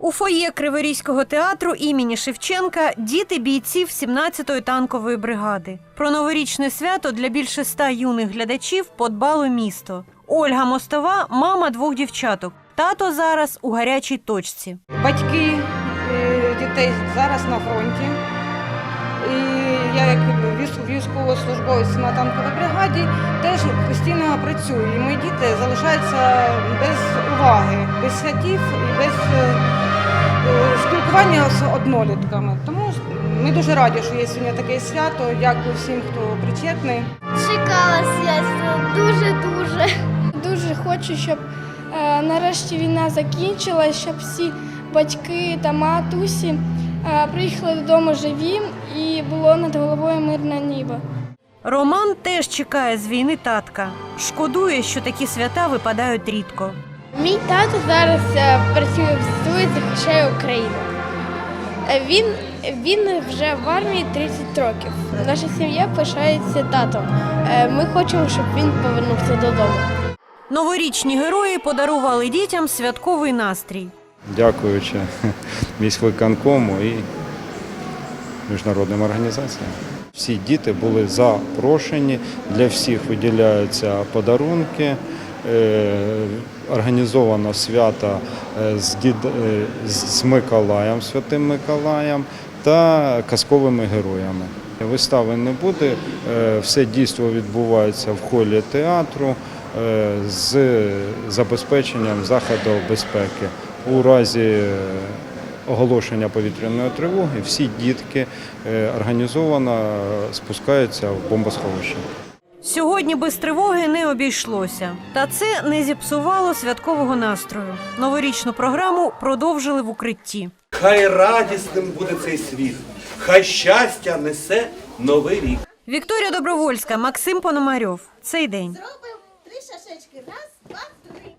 У фоє Криворізького театру імені Шевченка діти бійців 17-ї танкової бригади. Про новорічне свято для більше ста юних глядачів подбало місто. Ольга Мостова мама двох дівчаток. Тато зараз у гарячій точці. Батьки е, дітей зараз на фронті. І я як військ- військовослужбовець на танковій бригаді теж постійно працюю. І мої діти залишаються без уваги, без святів і без е, спілкування з однолітками. Тому ми дуже раді, що є сьогодні таке свято. Дякую всім, хто причетний. Чекала свято дуже-дуже. Дуже хочу, щоб е, нарешті війна закінчилась, щоб всі батьки та матусі е, приїхали додому живі і було над головою мирне небо. Роман теж чекає з війни татка. Шкодує, що такі свята випадають рідко. Мій тато зараз е, працює в ЗСУ і захищає Україну. Він, він вже в армії 30 років. Наша сім'я пишається татом. Е, Ми хочемо, щоб він повернувся додому. Новорічні герої подарували дітям святковий настрій. дякуючи міськвиконкому і міжнародним організаціям. Всі діти були запрошені, для всіх виділяються подарунки. Е, Організовано свято е, з, дід... е, з Миколаєм, Святим Миколаєм та казковими героями. Вистави не буде, все дійство відбувається в холі театру з забезпеченням заходів безпеки. У разі оголошення повітряної тривоги всі дітки організовано спускаються в бомбосховище. Сьогодні без тривоги не обійшлося. Та це не зіпсувало святкового настрою. Новорічну програму продовжили в укритті. Хай радісним буде цей світ, хай щастя несе новий рік. Вікторія Добровольська, Максим Пономарьов. Цей день. Зробив три шашечки. Раз, два, три.